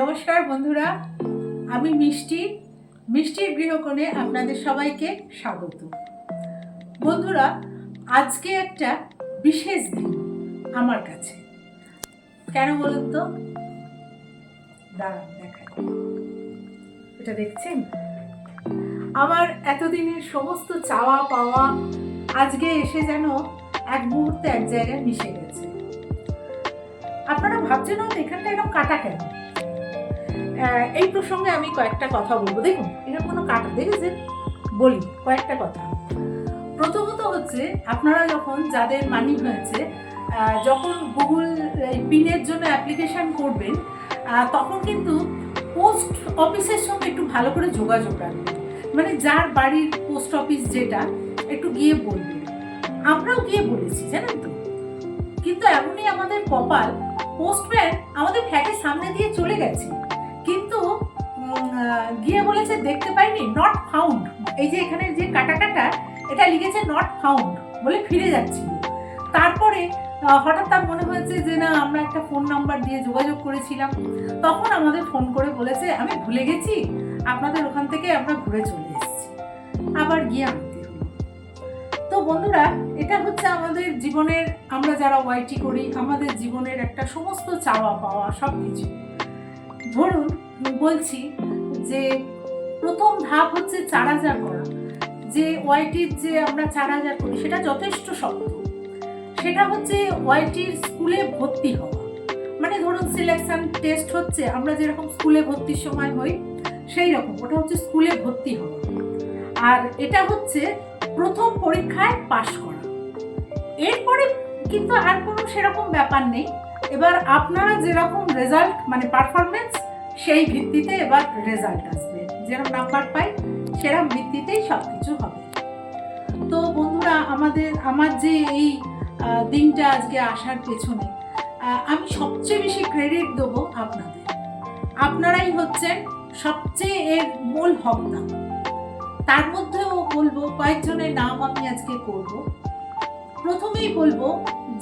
নমস্কার বন্ধুরা, আমি মিষ্টি। মিষ্টির গৃহকোণে আপনাদের সবাইকে স্বাগত। বন্ধুরা, আজকে একটা বিশেষ দিন আমার কাছে। কেন বলুন তো? দাঁড়ান এটা দেখছেন? আমার এতদিনের সমস্ত চাওয়া পাওয়া আজকে এসে যেন এক মুহূর্তে এক জায়গায় মিশে গেছে। আপনারা ভাবছেন এখানটা এরকম কাটা কেন? এই প্রসঙ্গে আমি কয়েকটা কথা বলব। দেখুন এরকম কোনো কাটা দেখেছেন বলি, কয়েকটা কথা। প্রথমত হচ্ছে, আপনারা যখন যাদের মানি হয়েছে যখন গুগল পিনের জন্য অ্যাপ্লিকেশন করবেন তখন কিন্তু পোস্ট অফিসের সঙ্গে একটু ভালো করে যোগাযোগ রাখবেন। মানে যার বাড়ির পোস্ট অফিস যেটা, একটু গিয়ে বলবেন। আমরাও গিয়ে বলেছি, জানেন তো? কিন্তু এমনই আমাদের কপাল পোস্টম্যান আমাদের ফ্ল্যাটের সামনে দিয়ে চলে গেছে। কিন্তু গিয়ে বলেছে দেখতে পাইনি নট ফাউন্ড এই যে এখানে যে কাটা কাটা এটা লিখেছে নট ফাউন্ড বলে ফিরে যাচ্ছিল। তারপরে হঠাৎ তার মনে হয়েছে যে না, আমরা একটা ফোন নাম্বার দিয়ে যোগাযোগ করেছিলাম। তখন আমাদের ফোন করে বলেছে, আমি ভুলে গেছি, আপনাদের ওখান থেকে আমরা ঘুরে চলে এসেছি। আবার গিয়ে আনতে তো বন্ধুরা, এটা হচ্ছে আমাদের জীবনের, আমরা যারা ওয়াইটি করি, আমাদের জীবনের একটা সমস্ত চাওয়া পাওয়া সব কিছু ধরুন বলছি যে প্রথম ধাপ হচ্ছে চার হাজার করা। যে ওয়াইটির যে আমরা চার হাজার করি, সেটা যথেষ্ট শক্ত। সেটা হচ্ছে ওয়াইটির স্কুলে ভর্তি হওয়া। মানে ধরুন, সিলেকশন টেস্ট হচ্ছে, আমরা যেরকম স্কুলে ভর্তির সময় হই সেই রকম ওটা হচ্ছে স্কুলে ভর্তি হওয়া। আর এটা হচ্ছে প্রথম পরীক্ষায় পাশ করা। এরপরে কিন্তু আর কোনো সেরকম ব্যাপার নেই। এবার আপনারা যেরকম রেজাল্ট মানে পারফরমেন্স সেই ভিত্তিতে এবার রেজাল্ট আসবে। যেরকম নাম্বার পাই, সেরকম ভিত্তিতেই সব কিছু হবে। তো বন্ধুরা, আমাদের, আমার যে এই দিনটা আজকে আসার পেছনে আমি সবচেয়ে বেশি ক্রেডিট দেবো আপনাদের। আপনারাই হচ্ছেন সবচেয়ে এর মূল হকদা তার মধ্যেও বলব, কয়েকজনের নাম আমি আজকে করব। প্রথমেই বলব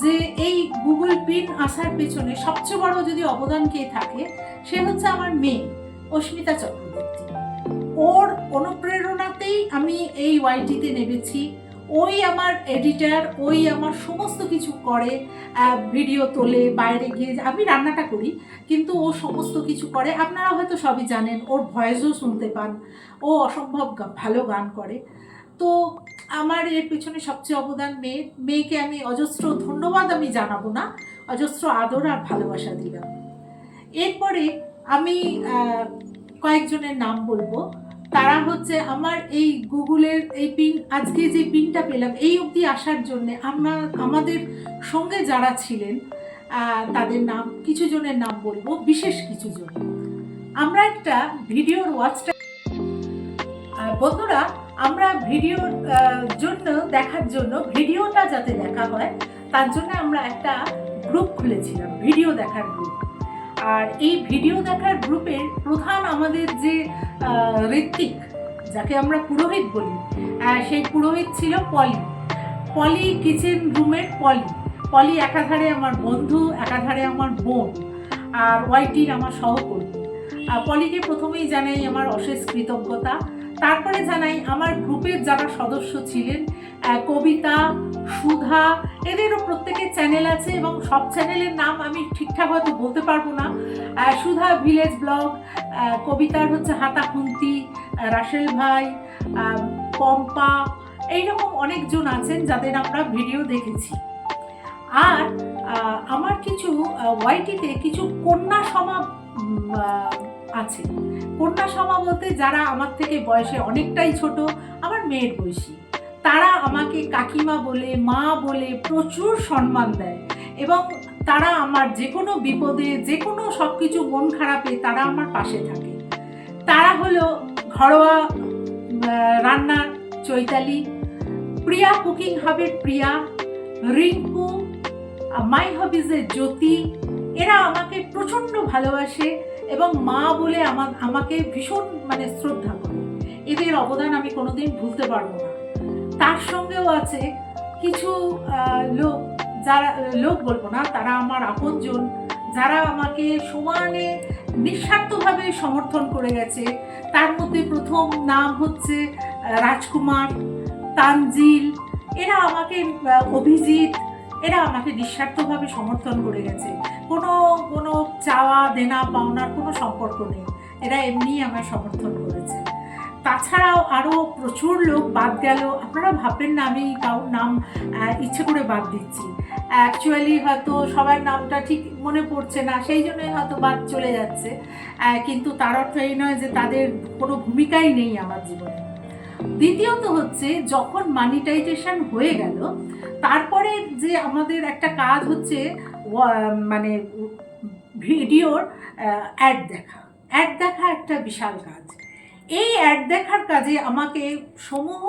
যে এই গুগল পিন আসার পেছনে সবচেয়ে বড় যদি অবদান কে থাকে, সে হচ্ছে আমার মেয়ে, অস্মিতা চক্রবর্তী। ওর অনুপ্রেরণাতেই আমি এই ওয়াইটিতে নেমেছি। ওই আমার এডিটার ওই আমার সমস্ত কিছু করে ভিডিও তোলে, বাইরে গিয়ে আমি রান্নাটা করি, কিন্তু ও সমস্ত কিছু করে। আপনারা হয়তো সবই জানেন, ওর ভয়েসও শুনতে পান। ও অসম্ভব ভালো গান করে। তো আমার এর পেছনে সবচেয়ে অবদান মেয়ে, মেয়েকে আমি অজস্র ধন্যবাদ আমি জানাব না, অজস্র আদর আর ভালোবাসা দিলাম। এরপরে আমি কয়েকজনের নাম বলব। তারা হচ্ছে আমার এই গুগলের এই পিন, আজকে যে পিনটা পেলাম, এই অবধি আসার জন্য আমরা, আমাদের সঙ্গে যারা ছিলেন তাদের নাম, কিছু জনের নাম বলব, বিশেষ কিছু জন। আমরা একটা ভিডিওর ওয়াচটা বন্ধুরা আমরা ভিডিওর জন্য, দেখার জন্য ভিডিওটা যাতে দেখা হয়, তার জন্য আমরা একটা গ্রুপ খুলেছিলাম, ভিডিও দেখার গ্রুপ আর এই ভিডিও দেখার গ্রুপের প্রধান আমাদের যে ঋত্বিক, যাকে আমরা পুরোহিত বলি সেই পুরোহিত ছিল পলি। পলি কিচেন রুমের পলি। পলি একাধারে আমার বন্ধু, একাধারে আমার বোন, আর ওয়াইটির আমার সহকর্মী। পলিকে প্রথমেই জানাই আমার অশেষ কৃতজ্ঞতা। তারপরে জানাই আমার গ্রুপের যারা সদস্য ছিলেন কবিতা, সুধা, এদেরও প্রত্যেকের চ্যানেল আছে এবং সব চ্যানেলের নাম আমি ঠিকঠাক হয়তো বলতে পারব না। সুধা ভিলেজ ব্লগ কবিতার হচ্ছে হাতা খুন্তি রাসেল ভাই পম্পা, এইরকম অনেকজন আছেন যাদের আমরা ভিডিও দেখেছি। আর আমার কিছু ওয়াইটিতে কিছু কন্যা সমা আছে। কন্যা সমা বলতে যারা আমার থেকে বয়সে অনেকটাই ছোট, আমার মেয়ের বয়সী। তারা আমাকে কাকিমা বলে, মা বলে প্রচুর সম্মান দেয় এবং তারা আমার যে কোনো বিপদে যে কোনো সব কিছু মন খারাপে তারা আমার পাশে থাকে। তারা হলো ঘরোয়া রান্নার চৈতালি, প্রিয়া কুকিং হাবের প্রিয়া, রিঙ্কু মাই হবিজের জ্যোতি, এরা আমাকে প্রচণ্ড ভালোবাসে। এবং মা বলে আমার, আমাকে ভীষণ মানে শ্রদ্ধা করে। এদের অবদান আমি কোনোদিন ভুলতে পারব না। তার সঙ্গেও আছে কিছু লোক যারা, লোক বলব না, তারা আমার আপনজন, যারা আমাকে সমানে নিঃস্বার্থভাবে সমর্থন করে গেছে। তার মধ্যে প্রথম নাম হচ্ছে রাজকুমার, তানজিল। এরা আমাকে অভিজিৎ, এরা আমাকে নিঃস্বার্থভাবে সমর্থন করে গেছে। কোনো কোনো চাওয়া দেনা পাওনার কোনো সম্পর্ক নেই। এরা এমনিই আমার সমর্থন করেছে। তাছাড়াও আরও প্রচুর লোক বাদ গেল। আপনারা ভাববেন না, আমি কারোর নাম ইচ্ছে করে বাদ দিচ্ছি। অ্যাকচুয়ালি হয়তো সবার নামটা ঠিক মনে পড়ছে না, সেই জন্যই হয়তো বাদ চলে যাচ্ছে। কিন্তু তার অর্থ এই নয় যে তাদের কোনো ভূমিকাই নেই আমার জীবনে। দ্বিতীয়ত হচ্ছে, যখন মানিটাইজেশন হয়ে গেল, তারপরে যে আমাদের একটা কাজ হচ্ছে মানে ভিডিওর অ্যাড দেখা। অ্যাড দেখা একটা বিশাল কাজ। এই অ্যাড দেখার কাজে আমাকে সমূহ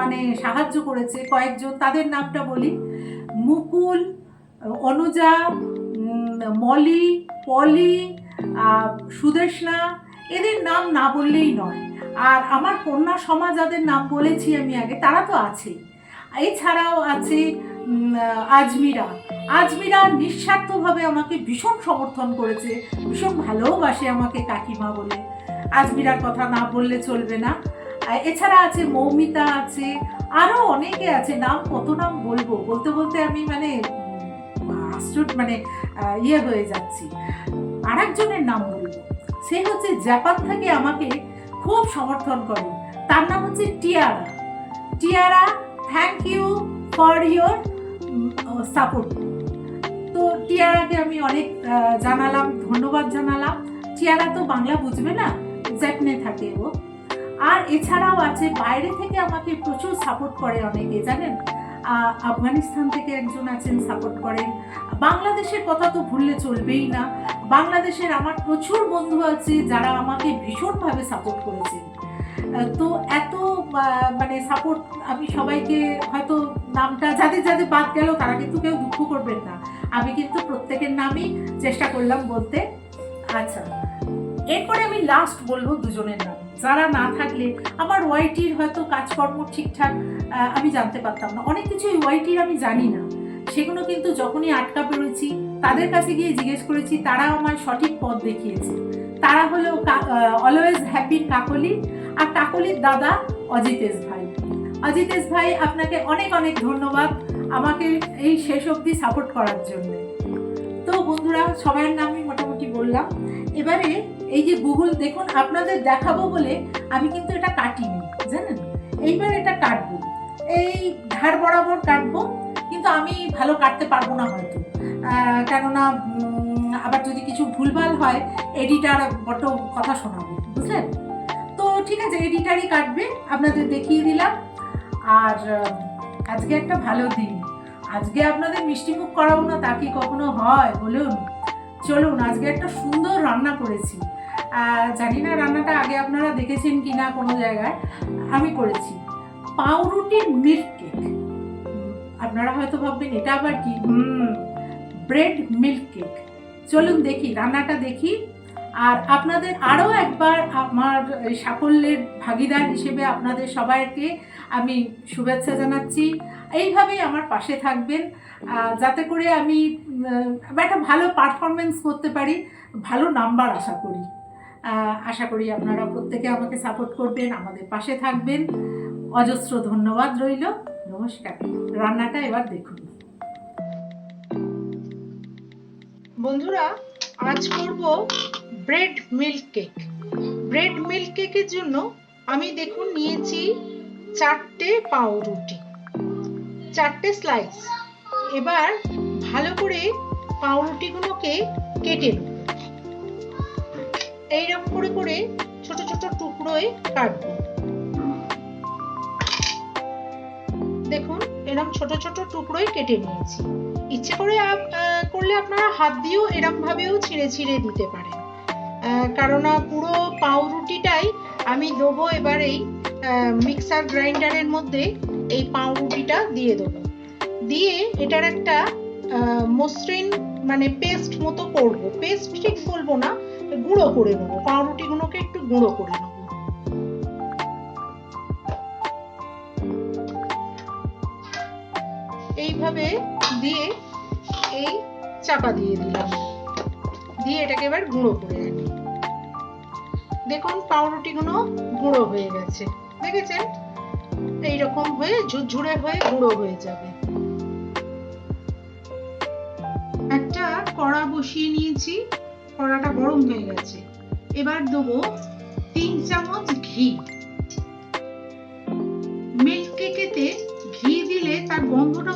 মানে সাহায্য করেছে কয়েকজন। তাদের নামটা বলি। মুকুল, অনুজা মলি, পলি সুদেশনা এদের নাম না বললেই নয়। আর আমার কন্যা সমাজ যাদের নাম বলেছি আমি আগে, তারা তো আছেই এছাড়াও আছে আজমিরা। আজমিরা নিঃস্বার্থভাবে আমাকে ভীষণ সমর্থন করেছে, ভীষণ ভালোবাসে আমাকে কাকিমা বলে। আজমিরার কথা না বললে চলবে না। এছাড়া আছে মৌমিতা, আছে আরও অনেকে আছে, নাম কত নাম বলব? বলতে বলতে আমি মানে আশ্চর্য মানে ইয়ে হয়ে যাচ্ছি। আর একজনের নাম বলব। সে হচ্ছে জাপান থেকে আমাকে খুব সমর্থন করে। তার নাম হচ্ছে Tiara. Tiara thank you for your support তো টিয়ারাকে আমি অনেক জানালাম, ধন্যবাদ জানালাম। টিয়ারা তো বাংলা বুঝবে না জ্যাপনে থাকে ও। আর এছাড়াও আছে, বাইরে থেকে আমাকে প্রচুর সাপোর্ট করে অনেকে, জানেন? আফগানিস্তান থেকে একজন আছেন সাপোর্ট করেন। বাংলাদেশের কথা তো ভুললে চলবেই না। বাংলাদেশের আমার প্রচুর বন্ধু আছে যারা আমাকে ভীষণভাবে সাপোর্ট করেছেন। তো এত মানে সাপোর্ট আমি সবাইকে হয়তো নামটা যাদের যাদের বাদ গেল, তারা কিন্তু কেউ দুঃখ করবেন না। আমি কিন্তু প্রত্যেকের নামই চেষ্টা করলাম বলতে। আচ্ছা এরপরে আমি লাস্ট বলব দুজনের নাম। যারা না থাকলে, আমার ওয়াইটির হয়তো কাজকর্ম ঠিকঠাক আমি জানতে পারতাম না। অনেক কিছুই ওয়াইটির আমি জানি না। সেগুলো কিন্তু যখনই আটকা পেরেছি তাদের কাছে গিয়ে জিজ্ঞেস করেছি তারা আমার সঠিক পথ দেখিয়েছে। তারা হলো অলওয়েজ হ্যাপি কাকলি। আর কাকলির দাদা অজিতেশ ভাই। অজিতেশ ভাই, আপনাকে অনেক অনেক ধন্যবাদ আমাকে এই শেষ অবধি সাপোর্ট করার জন্য। তো বন্ধুরা সবার নামই মোটামুটি বললাম। এবারে এই যে গুগল, দেখুন, আপনাদের দেখাবো বলে আমি কিন্তু এটা কাটিনি, জানেন? এইবার এটা কাটবো। এই ধার বরাবর কাটবো, কিন্তু আমি ভালো কাটতে পারব না হয়তো। কেননা আবার যদি কিছু ভুলভাল হয় এডিটার বড্ড কথা শোনাবে, বুঝলেন? ঠিক আছে এডিটারই কাটবে, আপনাদের দেখিয়ে দিলাম। আর আজকে একটা ভালো দিন। আজকে আপনাদের মিষ্টি মুখ করাবো না, তা কি কখনো হয় বলুন? চলুন, আজকে একটা সুন্দর রান্না করেছি। জানি না রান্নাটা আগে আপনারা দেখেছেন কি না কোনো জায়গায়। আমি করেছি। পাউরুটির মিল্ক কেক আপনারা হয়তো ভাববেন, এটা আবার কি? ব্রেড মিল্ক কেক চলুন দেখি, রান্নাটা দেখি। আর আপনাদের আরও একবার আমার সাফল্যের ভাগিদার হিসেবে আপনাদের সবাইকে আমি শুভেচ্ছা জানাচ্ছি। এইভাবেই আমার পাশে থাকবেন যাতে করে আমি একটা ভালো পারফরমেন্স করতে পারি, ভালো নাম্বার আশা করি। আশা করি আপনারা প্রত্যেকে আমাকে সাপোর্ট করবেন, আমাদের পাশে থাকবেন। অজস্র ধন্যবাদ রইল। নমস্কার। রান্নাটা এবার দেখুন। বন্ধুরা, আজ করব bread milk cake. Bread milk কেকের জন্য আমি দেখুন নিয়েছি চারটে পাউরুটি, চারটে স্লাইস এবার ভালো করে পাউরুটিগুলোকে কেটে নেব। এইরকম করে করে ছোট ছোট টুকরোয় কাটবো। দেখুন এরকম ছোট ছোট টুকরোই কেটে নিয়েছি। ইচ্ছে করে করলে আপনারা হাত দিয়েও এরম ভাবেও ছিঁড়ে ছিঁড়ে দিতে পারেন। কারণ আহ, পুরো পাউরুটিটাই আমি দেবো এবার এই মিক্সার গ্রাইন্ডারের মধ্যে এই পাউরুটিটা দিয়ে দেবো। দিয়ে এটার একটা মসৃণ মানে পেস্ট মতো করব। পেস্ট ঠিক বলব না গুঁড়ো করে নেব। পাউরুটিগুলোকে একটু গুঁড়ো করে নেব। এইভাবে দিয়ে এই চাপা দিয়ে দিলাম। দিয়ে এটাকে এবার গুঁড়ো করে দেখুন পাউরুটিগুলো গুঁড়ো হয়ে গেছে। দেখেছেন? এইরকম হয়ে ঝুরঝুরে হয়ে গুঁড়ো হয়ে যাবে। একটা কড়া বসিয়ে নিয়েছি, কড়াটা গরম হয়ে গেছে। এবার দেবো তিন চামচ ঘি। মিল্ক কেকেতে ঘি দিলে তার গন্ধটা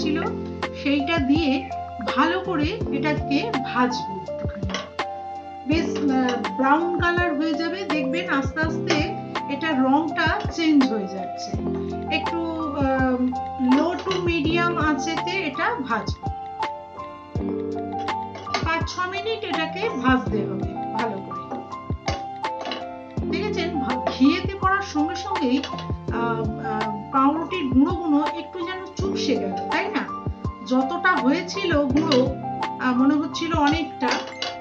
ছিল, সেইটা দিয়ে ভালো করে এটাকে ভাজবো বেশ ব্রাউন কালার হয়ে যাবে, দেখবেন আস্তে আস্তে এটা রংটা চেঞ্জ হয়ে যাচ্ছে। একটু লো টু মিডিয়াম আঁচেতে এটা ভাজবো। পাঁচ, ছ মিনিট এটাকে ভাজতে হবে ভালো করে। দেখেছেন ঘিয়েতে পড়ার সঙ্গে সঙ্গেই পাউরুটির গুঁড়ো গুঁড়ো একটু যেন চুপসে গেল। যতটা হয়েছিল গুঁড়ো মনে হচ্ছিল অনেকটা,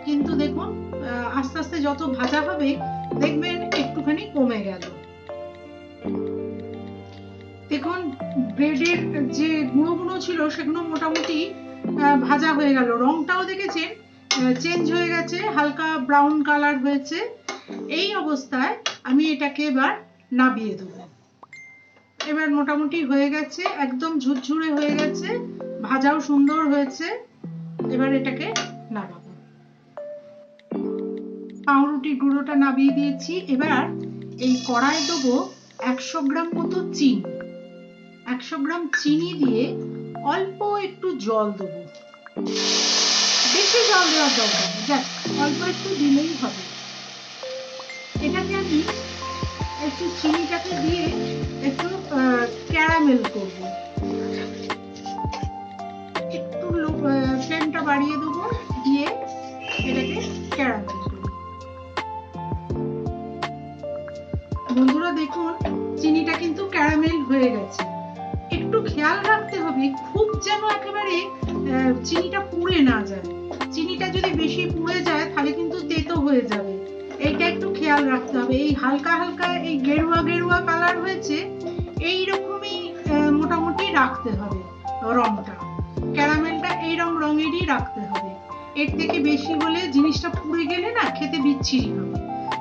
কিন্তু দেখুন আস্তে আস্তে যত ভাজা হবে, দেখবেন একটুখানি কমে গেল। দেখুন, ব্রেডের যে গুঁড়ো গুঁড়ো ছিল, সেগুলো মোটামুটি ভাজা হয়ে গেল। রংটাও দেখেছেন চেঞ্জ হয়ে গেছে, হালকা ব্রাউন কালার হয়েছে। এই অবস্থায় আমি এটাকে এবার নাবিয়ে দেবো। এবার মোটামুটি হয়ে গেছে, একদম ঝুরঝুরে হয়ে গেছে, ভাজাও সুন্দর হয়েছে। এবার এটাকে নামাবো। পাউরুটির গুঁড়োটা নাবিয়ে দিয়েছি। এবার এই কড়াই দেবো একশো গ্রাম মতো চিনি। একশো গ্রাম চিনি দিয়ে অল্প একটু জল দেবো। বেশি জল দেওয়ার দরকার অল্প একটু দিলেই হবে। এটাকে আমি একটু চিনিটাকে দিয়ে একটু ক্যারামেল করব। হলে জিনিসটা পুড়ে গেলে না খেতে বিচ্ছিরি হবে।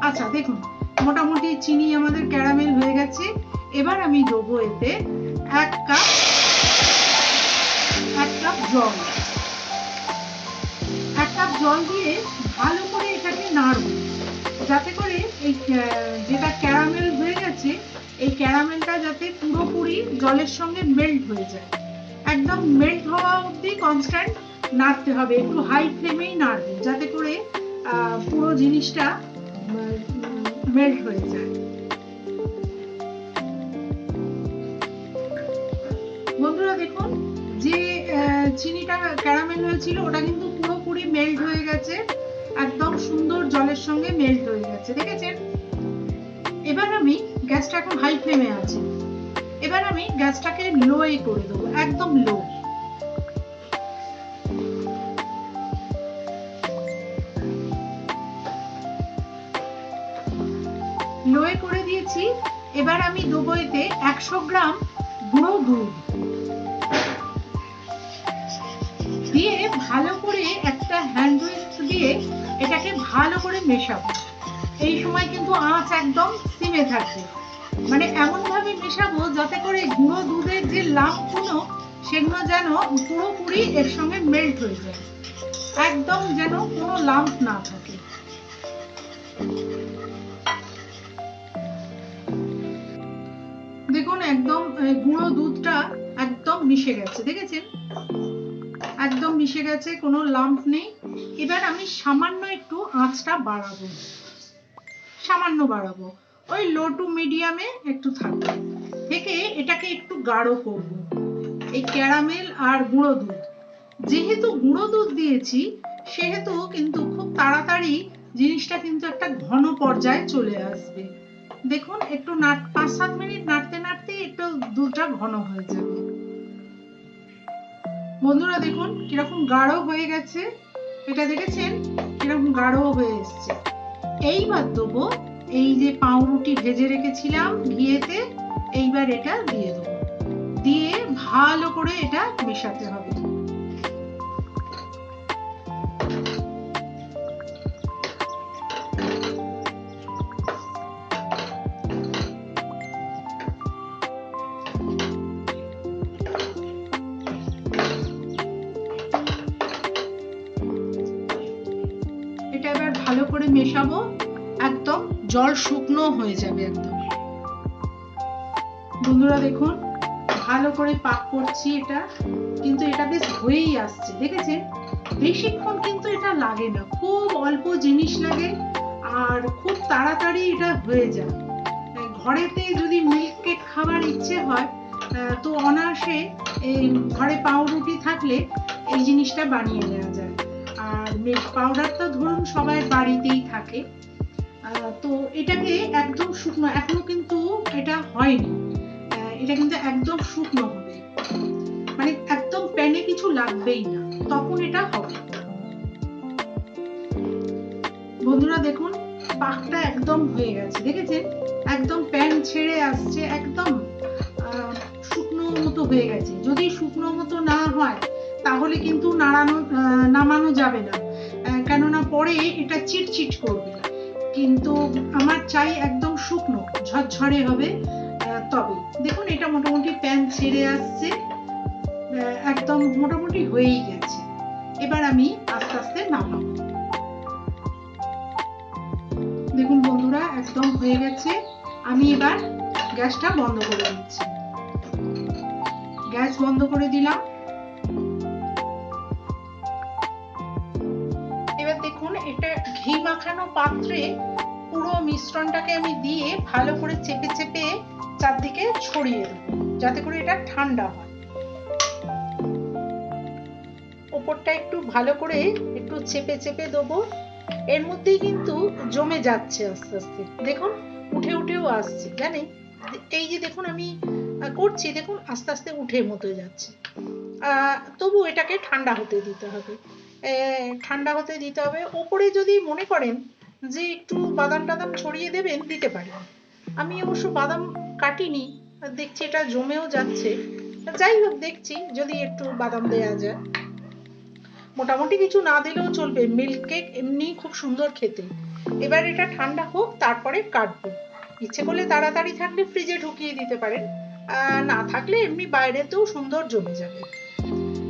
আচ্ছা দেখুন, মোটামুটি চিনি আমাদের ক্যারামেল হয়ে গেছে। এবার আমি দেবো এতে এক কাপ এক কাপ জল। এক কাপ জল দিয়ে ভালো করে এটাকে নাড়বো। যাতে করে এই যেটা ক্যারামেল হয়ে গেছে, এই ক্যারামেলটা যাতে পুরোপুরি জলের সঙ্গে মেল্ট হয়ে যায়। একদম মেল্ট হওয়া অবধি কনস্ট্যান্ট নাড়তে হবে, একটু হাই ফ্লেমেই নাড়বে, যাতে করে পুরো জিনিসটা মেল্ট হয়ে যায়। বন্ধুরা দেখুন, যে চিনিটা ক্যারামেল হয়েছিল, ওটা কিন্তু পুরোপুরি মেল্ট হয়ে গেছে, একদম সুন্দর জলের সঙ্গে মেল্ট হয়ে গেছে, দেখেছেন? এবার আমি গ্যাসটা এখন হাই ফ্লেমে আছে। এবার আমি গ্যাসটাকে লোয়ে করে দেবো, একদম লো করে এবার আমি দেবো একশো গ্রাম গুঁড়ো দুধ দিয়ে ভালো করে একটা হ্যান্ড দিয়ে এটাকে ভালো করে মেশাবো। এই সময় কিন্তু আঁচ একদম সিমে থাকবে। মানে এমন ভাবে মেশাবো যাতে করে গুঁড়ো দুধের যে লাভগুলো, সেগুলো যেন পুরোপুরি এর সঙ্গে মেল্ট হয়ে যায়। একদম যেন কোনো লাম্প না থাকে। একদম গুঁড়ো দুধটা একদম মিশে গেছে, দেখেছেন? একদম মিশে গেছে, কোনো লাম্প নেই। এবার আমি সামান্য একটু আঁচটা বাড়াবো। সামান্য বাড়াবো। ওই লো টু মিডিয়ামে একটু থাকবে। থেকে এটাকে একটু গাঢ় করব। এই ক্যারামেল আর গুঁড়ো দুধ। যেহেতু গুঁড়ো দুধ দিয়েছি, সেহেতু কিন্তু খুব তাড়াতাড়ি জিনিসটা কিন্তু একটা ঘন পর্যায়ে চলে আসবে। দেখুন, একটু নাট পাঁচ সাত মিনিট নাড়তে নাড়তে একটু দুধটা ঘন হয়ে যাবে। বন্ধুরা দেখুন, কীরকম গাঢ় হয়ে গেছে। এটা দেখেছেন? কীরকম গাঢ় হয়ে এসছে। এইবার দেবো, এই যে পাউরুটি ভেজে রেখেছিলাম ঘিয়েতে, এইবার এটা দিয়ে দেবো। দিয়ে ভালো করে এটা মেশাতে হবে। জল শুকনো হয়ে যাবে একদম। বন্ধুরা দেখুন, ভালো করে পাক করছি এটা, কিন্তু এটা বেশ হয়েই আসছে, দেখেছেন? বেশিক্ষণ কিন্তু এটা লাগে না, খুব অল্প জিনিস লাগে, আর খুব তাড়াতাড়ি এটা হয়ে যায়। ঘরেতে যদি মিল্ক কেক খাবার ইচ্ছে হয় তো অনায়াসে এই ঘরে পাউরুটি থাকলে এই জিনিসটা বানিয়ে নেওয়া যায়। আর মিল্ক পাউডার তো ধরুন সবাই বাড়িতেই থাকে তো এটাকে একদম শুকনো, এখনও কিন্তু এটা হয়নি। এটা কিন্তু একদম শুকনো হবে। মানে একদম প্যানে কিছু লাগবেই না, তখন এটা হবে। বন্ধুরা দেখুন, পাকটা একদম হয়ে গেছে, দেখেছেন? একদম প্যান ছেড়ে আসছে, একদম শুকনো মতো হয়ে গেছে। যদি শুকনো মতো না হয়, তাহলে কিন্তু নাড়ানো নামানো যাবে না। কেননা পরে এটা চিটচিট করবে। কিন্তু আমার চাই একদম শুকনো, ঝরঝরে হবে তবে। দেখুন, এটা মোটামুটি প্যান ছেড়ে আসছে একদম মোটামুটি হয়েই গেছে। এবার আমি আস্তে আস্তে নামাবো। দেখুন বন্ধুরা, একদম হয়ে গেছে। আমি এবার গ্যাসটা বন্ধ করে দিচ্ছি। গ্যাস বন্ধ করে দিলাম। দেখুন এটা ঘি মাখানো পাত্রে পুরো মিশ্রণটাকে আমি দিয়ে ভালো করে চেপে চেপে চারদিকে ছড়িয়ে দেবো, যাতে করে এটা ঠান্ডা হয়। ওপরটা একটু ভালো করে একটু চেপে চেপে দেবো। এর মধ্যেই কিন্তু জমে যাচ্ছে আস্তে আস্তে। দেখুন, উঠে উঠেও আসছে, জানেন? এই যে দেখুন, আমি করছি, দেখুন, আস্তে আস্তে উঠে মতো যাচ্ছে। তবু এটাকে ঠান্ডা হতে দিতে হবে। ঠান্ডা হতে দিতে হবে। ওপরে যদি মনে করেন যে একটু বাদাম টাদাম ছড়িয়ে দেবেন, দিতে পারেন। আমি অবশ্য বাদাম কাটিনি, দেখছি এটা জমেও যাচ্ছে। যাই হোক, দেখছি যদি একটু বাদাম দেওয়া যায়। মোটামুটি কিছু না দিলেও চলবে। মিল্ক কেক এমনি খুব সুন্দর খেতে। এবার এটা ঠান্ডা হোক, তারপরে কাটবো। ইচ্ছে করলে তাড়াতাড়ি থাকলে ফ্রিজে ঢুকিয়ে দিতে পারেন। না থাকলে এমনি বাইরেতেও সুন্দর জমে যাবে।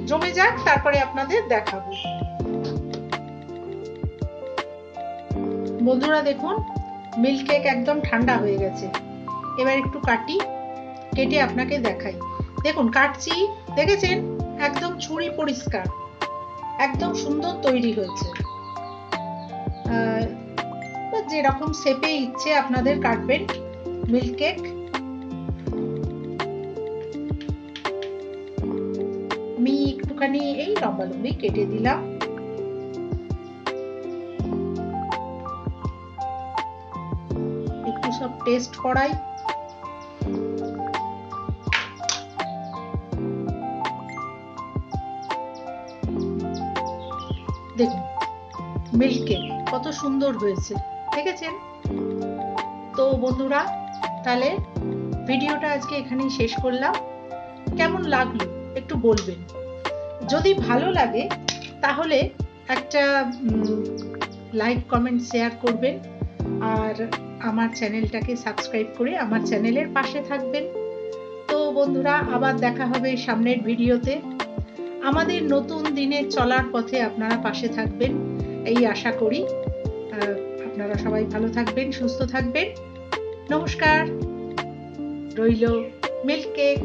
জমে যাক, তারপরে আপনাদের দেখাবো। বন্ধুরা দেখুন মিল্ক কেক একদম ঠান্ডা হয়ে গেছে। এবার একটু কাটি, কেটে আপনাকে দেখাই। দেখুন, কাটছি, দেখেছেন? একদম ছুরি পরিষ্কার, একদম সুন্দর তৈরি হয়েছে। যেরকম শেপে ইচ্ছে আপনাদের কাটবেন মিল্ক কেক আমি একটুখানি এই লম্বা লম্বি কেটে দিলাম। টেস্ট করাই। দেখুন মিল্ক কত সুন্দর হয়েছে, দেখেছেন? তো বন্ধুরা, তাহলে ভিডিওটা আজকে এখানেই শেষ করলাম। কেমন লাগল একটু বলবেন। যদি ভালো লাগে, তাহলে একটা লাইক কমেন্ট শেয়ার করবেন। আর আমার চ্যানেলটাকে সাবস্ক্রাইব করে আমার চ্যানেলের পাশে থাকবেন। তো বন্ধুরা, আবার দেখা হবে সামনের ভিডিওতে। আমাদের নতুন দিনে চলার পথে আপনারা পাশে থাকবেন, এই আশা করি। আপনারা সবাই ভালো থাকবেন, সুস্থ থাকবেন। নমস্কার। রইল মিল্ক কেক